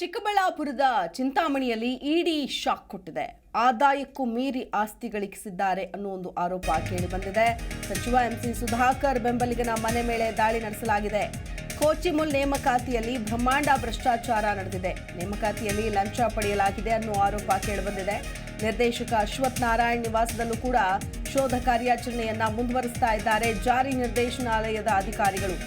ಚಿಕ್ಕಬಳ್ಳಾಪುರದ ಚಿಂತಾಮಣಿಯಲ್ಲಿ ಇಡಿ ಶಾಕ್ ಕೊಟ್ಟಿದೆ. ಆದಾಯಕ್ಕೂ ಮೀರಿ ಆಸ್ತಿ ಗಳಿಸಿದ್ದಾರೆ ಅನ್ನೋ ಒಂದು ಆರೋಪ ಕೇಳಿಬಂದಿದೆ ಸಚಿವ ಎಂಸಿ ಸುಧಾಕರ್ ಬೆಂಬಲಿಗನ ಮನೆ ಮೇಲೆ ದಾಳಿ ನಡೆಸಲಾಗಿದೆ. ಕೋಚಿಮುಲ್ ನೇಮಕಾತಿಯಲ್ಲಿ ಬ್ರಹ್ಮಾಂಡ ಭ್ರಷ್ಟಾಚಾರ ನಡೆದಿದೆ. ನೇಮಕಾತಿಯಲ್ಲಿ ಲಂಚ ಪಡೆಯಲಾಗಿದೆ ಅನ್ನೋ ಆರೋಪ ಕೇಳಿಬಂದಿದೆ ನಿರ್ದೇಶಕ ಅಶ್ವಥ್ ನಾರಾಯಣ್ ನಿವಾಸದಲ್ಲೂ ಕೂಡ ಶೋಧ ಕಾರ್ಯಾಚರಣೆಯನ್ನ ಮುಂದುವರಿಸ್ತಾ ಇದ್ದಾರೆ ಜಾರಿ ನಿರ್ದೇಶನಾಲಯದ ಅಧಿಕಾರಿಗಳು.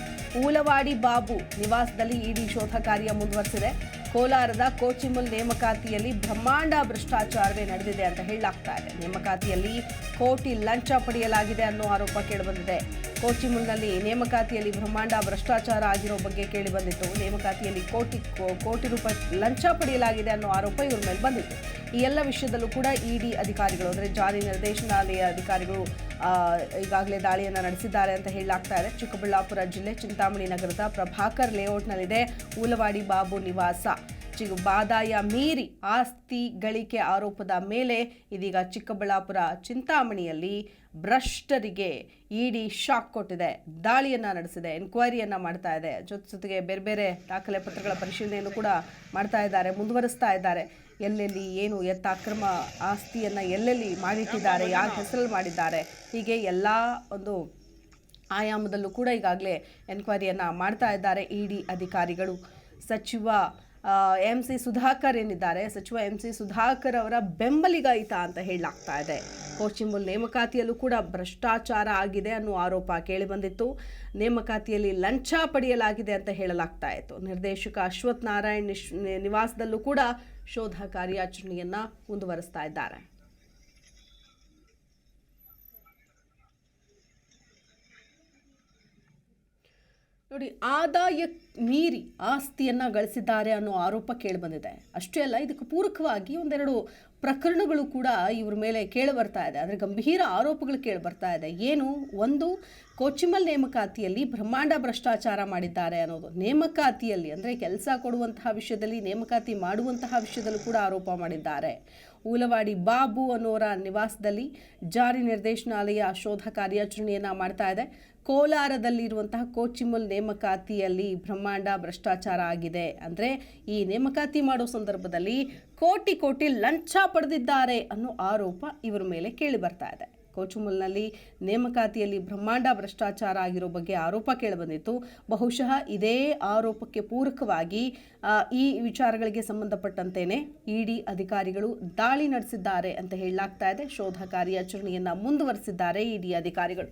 ಊಲವಾಡಿ ಬಾಬು ನಿವಾಸದಲ್ಲಿ ಇಡಿ ಶೋಧ ಕಾರ್ಯ ಮುಂದುವರೆಸಿದೆ. ಕೋಲಾರದ ಕೋಚಿಮುಲ್ ನೇಮಕಾತಿಯಲ್ಲಿ ಬ್ರಹ್ಮಾಂಡ ಭ್ರಷ್ಟಾಚಾರವೇ ನಡೆದಿದೆ ಅಂತ ಹೇಳಲಾಗ್ತಾ ಇದೆ. ನೇಮಕಾತಿಯಲ್ಲಿ ಕೋಟಿ ಲಂಚ ಪಡೆಯಲಾಗಿದೆ ಅನ್ನೋ ಆರೋಪ ಕೇಳಿಬಂದಿದೆ. ಕೋಚಿಮುಲ್ನಲ್ಲಿ ನೇಮಕಾತಿಯಲ್ಲಿ ಬ್ರಹ್ಮಾಂಡ ಭ್ರಷ್ಟಾಚಾರ ಆಗಿರೋ ಬಗ್ಗೆ ಕೇಳಿಬಂದಿತ್ತು. ನೇಮಕಾತಿಯಲ್ಲಿ ಕೋಟಿ ಕೋಟಿ ರೂಪಾಯಿ ಲಂಚ ಪಡೆಯಲಾಗಿದೆ ಅನ್ನೋ ಆರೋಪ ಇವ್ರ ಮೇಲೆ ಬಂದಿತ್ತು. ಈ ಎಲ್ಲ ವಿಷಯದಲ್ಲೂ ಕೂಡ ಇಡಿ ಅಧಿಕಾರಿಗಳು, ಅಂದರೆ ಜಾರಿ ನಿರ್ದೇಶನಾಲಯ ಅಧಿಕಾರಿಗಳು ಈಗಾಗಲೇ ದಾಳಿಯನ್ನು ನಡೆಸಿದ್ದಾರೆ ಅಂತ ಹೇಳಲಾಗ್ತಾ ಇದೆ. ಚಿಕ್ಕಬಳ್ಳಾಪುರ ಜಿಲ್ಲೆ ಚಿಂತಾಮಣಿ ನಗರದ ಪ್ರಭಾಕರ್ ಲೇಔಟ್ನಲ್ಲಿದೆ. ಊಲವಾಡಿ ಬಾಬು ನಿವಾಸ. ಚಿ ಬಾದಾಯ ಮೀರಿ ಆಸ್ತಿ ಗಳಿಕೆ ಆರೋಪದ ಮೇಲೆ ಇದೀಗ ಚಿಕ್ಕಬಳ್ಳಾಪುರ ಚಿಂತಾಮಣಿಯಲ್ಲಿ ಭ್ರಷ್ಟರಿಗೆ ಇಡಿ ಶಾಕ್ ಕೊಟ್ಟಿದೆ. ದಾಳಿಯನ್ನ ನಡೆಸಿದೆ. ಎನ್ಕ್ವೈರಿಯನ್ನ ಮಾಡ್ತಾ ಇದೆ. ಜೊತೆ ಜೊತೆಗೆ ಬೇರೆ ಬೇರೆ ದಾಖಲೆ ಪತ್ರಗಳ ಪರಿಶೀಲನೆಯನ್ನು ಕೂಡ ಮಾಡ್ತಾ ಇದ್ದಾರೆ, ಮುಂದುವರಿಸ್ತಾ ಇದ್ದಾರೆ. ಎಲ್ಲೆಲ್ಲಿ ಏನು ಎತ್ತ ಅಕ್ರಮ ಆಸ್ತಿಯನ್ನ ಎಲ್ಲೆಲ್ಲಿ ಮಾಡಿಟ್ಟಿದ್ದಾರೆ, ಯಾರ ಹೆಸರಲ್ಲಿ ಮಾಡಿದ್ದಾರೆ, ಹೀಗೆ ಎಲ್ಲ ಒಂದು ಆಯಾಮದಲ್ಲೂ ಕೂಡ ಈಗಾಗಲೇ ಎನ್ಕ್ವೈರಿಯನ್ನು ಮಾಡ್ತಾ ಇದ್ದಾರೆ ಇಡಿ ಅಧಿಕಾರಿಗಳು. ಸಚಿವ ಎಂ ಸಿ ಸುಧಾಕರ್ ಏನಿದ್ದಾರೆ, ಸಚಿವ ಎಂ ಸಿ ಸುಧಾಕರ್ ಅವರ ಬೆಂಬಲಿಗ ಈತ ಅಂತ ಹೇಳಲಾಗ್ತಾ ಇದೆ. ಕೋಚಿಂಬುಲ್ ನೇಮಕಾತಿಯಲ್ಲೂ ಕೂಡ ಭ್ರಷ್ಟಾಚಾರ ಆಗಿದೆ ಅನ್ನೋ ಆರೋಪ ಕೇಳಿಬಂದಿತ್ತು ನೇಮಕಾತಿಯಲ್ಲಿ ಲಂಚ ಪಡೆಯಲಾಗಿದೆ ಅಂತ ಹೇಳಲಾಗ್ತಾ ಇತ್ತು. ನಿರ್ದೇಶಕ ಅಶ್ವಥ್ ನಾರಾಯಣ್ ನಿವಾಸದಲ್ಲೂ ಕೂಡ ಶೋಧ ಕಾರ್ಯಾಚರಣೆಯನ್ನು ಮುಂದುವರಿಸ್ತಾ ಇದ್ದಾರೆ. ನೋಡಿ ಆದಾಯ ಮೀರಿ ಆಸ್ತಿಯನ್ನು ಗಳಿಸಿದ್ದಾರೆ ಅನ್ನೋ ಆರೋಪ ಕೇಳಿಬಂದಿದೆ ಅಷ್ಟೇ ಅಲ್ಲ ಇದಕ್ಕೆ ಪೂರಕವಾಗಿ ಒಂದೆರಡು ಪ್ರಕರಣಗಳು ಕೂಡ ಇವ್ರ ಮೇಲೆ ಕೇಳಿ ಬರ್ತಾ ಇದೆ. ಅಂದರೆ ಗಂಭೀರ ಆರೋಪಗಳು ಕೇಳಿ ಬರ್ತಾ ಇದೆ. ಏನು ಒಂದು ಕೋಚಿಮಲ್ ನೇಮಕಾತಿಯಲ್ಲಿ ಬ್ರಹ್ಮಾಂಡ ಭ್ರಷ್ಟಾಚಾರ ಮಾಡಿದ್ದಾರೆ ಅನ್ನೋದು. ನೇಮಕಾತಿಯಲ್ಲಿ ಅಂದರೆ ಕೆಲಸ ಕೊಡುವಂತಹ ವಿಷಯದಲ್ಲಿ, ನೇಮಕಾತಿ ಮಾಡುವಂತಹ ವಿಷಯದಲ್ಲೂ ಕೂಡ ಆರೋಪ ಮಾಡಿದ್ದಾರೆ. ಊಲವಾಡಿ ಬಾಬು ಅನ್ನೋರ ನಿವಾಸದಲ್ಲಿ ಜಾರಿ ನಿರ್ದೇಶನಾಲಯ ಶೋಧ ಕಾರ್ಯಾಚರಣೆಯನ್ನು ಮಾಡ್ತಾ ಇದೆ. ಕೋಲಾರದಲ್ಲಿರುವಂತಹ ಕೋಚಿಮುಲ್ ನೇಮಕಾತಿಯಲ್ಲಿ ಬ್ರಹ್ಮಾಂಡ ಭ್ರಷ್ಟಾಚಾರ ಆಗಿದೆ. ಅಂದರೆ ಈ ನೇಮಕಾತಿ ಮಾಡೋ ಸಂದರ್ಭದಲ್ಲಿ ಕೋಟಿ ಕೋಟಿ ಲಂಚ ಪಡೆದಿದ್ದಾರೆ ಅನ್ನೋ ಆರೋಪ ಇವರ ಮೇಲೆ ಕೇಳಿ ಬರ್ತಾ ಇದೆ. ಕೋಚುಮುಲ್ನಲ್ಲಿ ನೇಮಕಾತಿಯಲ್ಲಿ ಬ್ರಹ್ಮಾಂಡ ಭ್ರಷ್ಟಾಚಾರ ಆಗಿರೋ ಬಗ್ಗೆ ಆರೋಪ ಕೇಳಿಬಂದಿತ್ತು ಬಹುಶಃ ಇದೇ ಆರೋಪಕ್ಕೆ ಪೂರಕವಾಗಿ ಈ ವಿಚಾರಗಳಿಗೆ ಸಂಬಂಧಪಟ್ಟಂತೆಯೇ ಇಡಿ ಅಧಿಕಾರಿಗಳು ದಾಳಿ ನಡೆಸಿದ್ದಾರೆ ಅಂತ ಹೇಳಲಾಗ್ತಾ ಇದೆ. ಶೋಧ ಕಾರ್ಯಾಚರಣೆಯನ್ನು ಮುಂದುವರೆಸಿದ್ದಾರೆ ಇಡಿ ಅಧಿಕಾರಿಗಳು.